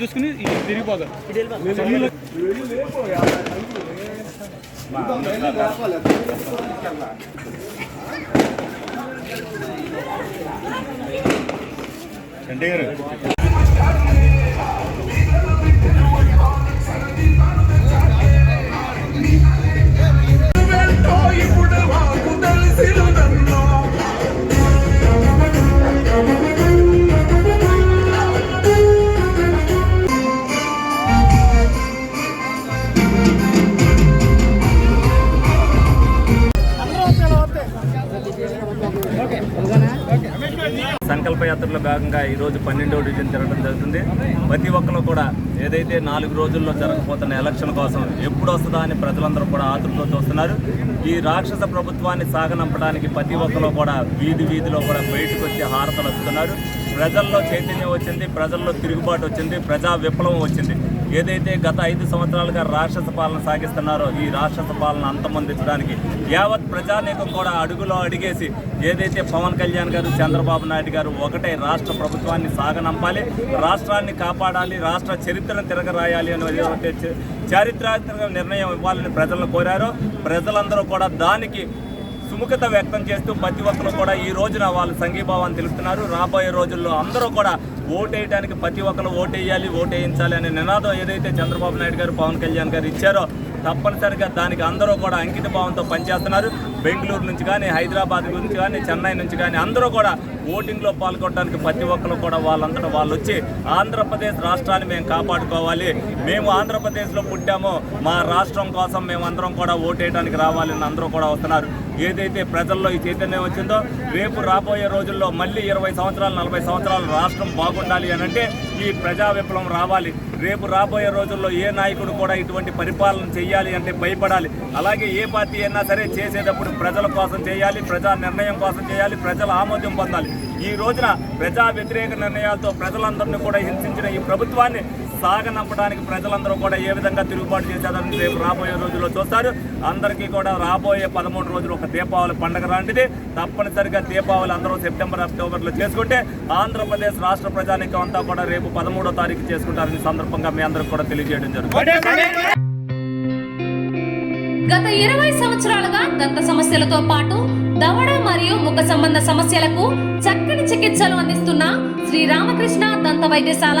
చూసుకుని ఇది తిరిగిపోదు. చండీ గారు. సంకల్ప యాత్రలో భాగంగా ఈరోజు పన్నెండవ డివిజన్ జరగడం జరుగుతుంది. ప్రతి ఒక్కరు కూడా ఏదైతే నాలుగు రోజుల్లో జరగబోతున్న ఎలక్షన్ కోసం ఎప్పుడు వస్తుందా అని ప్రజలందరూ కూడా ఆతృతతో చూస్తున్నారు. ఈ రాక్షస ప్రభుత్వాన్ని సాగనంపడానికి ప్రతి ఒక్కరు కూడా వీధి వీధిలో కూడా బయటకు వచ్చి హారతలు వస్తున్నారు ప్రజల్లో చైతన్యం వచ్చింది ప్రజల్లో తిరుగుబాటు వచ్చింది ప్రజా విప్లవం వచ్చింది. ఏదైతే గత ఐదు సంవత్సరాలుగా రాక్షస పాలన సాగిస్తున్నారో ఈ రాక్షస పాలన అంతమొందించడానికి యావత్ ప్రజానీకం కూడా అడుగులో అడిగేసి ఏదైతే పవన్ కళ్యాణ్ గారు చంద్రబాబు నాయుడు గారు ఒకటే రాష్ట్ర ప్రభుత్వాన్ని సాగనంపాలి రాష్ట్రాన్ని కాపాడాలి రాష్ట్ర చరిత్రను తిరగరాయాలి అనే చారిత్రాత్మక నిర్ణయం ఇవ్వాలని ప్రజలను కోరారో ప్రజలందరూ కూడా దానికి సుముఖత వ్యక్తం చేస్తూ ప్రతి ఒక్కరు కూడా ఈ రోజున వాళ్ళు సంఘీభావాన్ని తెలుపుతున్నారు. రాబోయే రోజుల్లో అందరూ కూడా ఓటేయడానికి ప్రతి ఒక్కరు ఓటేయాలి ఓటేయించాలి అనే నినాదం ఏదైతే చంద్రబాబు నాయుడు గారు పవన్ కళ్యాణ్ గారు ఇచ్చారో తప్పనిసరిగా దానికి అందరూ కూడా అంకిత భావంతో పనిచేస్తున్నారు. బెంగళూరు నుంచి కానీ హైదరాబాద్ నుంచి కానీ చెన్నై నుంచి కానీ అందరూ కూడా ఓటింగ్లో పాల్గొనడానికి ప్రతి ఒక్కరు కూడా వాళ్ళంతటా వాళ్ళు వచ్చి ఆంధ్రప్రదేశ్ రాష్ట్రాన్ని మేము కాపాడుకోవాలి. మేము ఆంధ్రప్రదేశ్లో పుట్టాము. మా రాష్ట్రం కోసం మేమందరం కూడా ఓటేయడానికి రావాలని అందరూ కూడా వస్తున్నారు. ఏదైతే ప్రజల్లో ఈ చైతన్యం వచ్చిందో రేపు రాబోయే రోజుల్లో మళ్ళీ ఇరవై సంవత్సరాలు నలభై సంవత్సరాలు రాష్ట్రం బాగుండాలి అని అంటే ఈ ప్రజా విప్లవం రావాలి. రేపు రాబోయే రోజుల్లో ఏ నాయకుడు కూడా ఇటువంటి పరిపాలన చేయాలి అంటే భయపడాలి. అలాగే ఏ పార్టీ అయినా సరే చేసేటప్పుడు ప్రజల కోసం చేయాలి ప్రజా నిర్ణయం కోసం చేయాలి ప్రజల ఆమోదం పొందాలి. ఈ రోజున ప్రజా వ్యతిరేక నిర్ణయాలతో ప్రజలందరినీ కూడా హింసించిన ఈ ప్రభుత్వాన్ని సాగనంపడానికి ప్రజలందరూ కూడా ఏ విధంగా తిరుగుబాటు చేశారని రేపు రాబోయే రోజుల్లో చూస్తారు. అందరికీ కూడా రాబోయే పదమూడు రోజులు ఒక దీపావళి పండుగ లాంటిది. తప్పనిసరిగా దీపావళి అందరూ సెప్టెంబర్ అక్టోబర్లో చేసుకుంటే ఆంధ్రప్రదేశ్ రాష్ట్ర ప్రజానికం అంతా కూడా రేపు పదమూడో తారీఖు చేసుకుంటారని సందర్భంగా మీ అందరికి కూడా తెలియజేయడం జరుగుతుంది. గత ఇరవై సంవత్సరాలుగా దంత సమస్యలతో పాటు దవడ మరియు ముఖ సంబంధ సమస్యలకు చక్కని చికిత్సలు అందిస్తున్న శ్రీ రామకృష్ణ దంత వైద్యశాల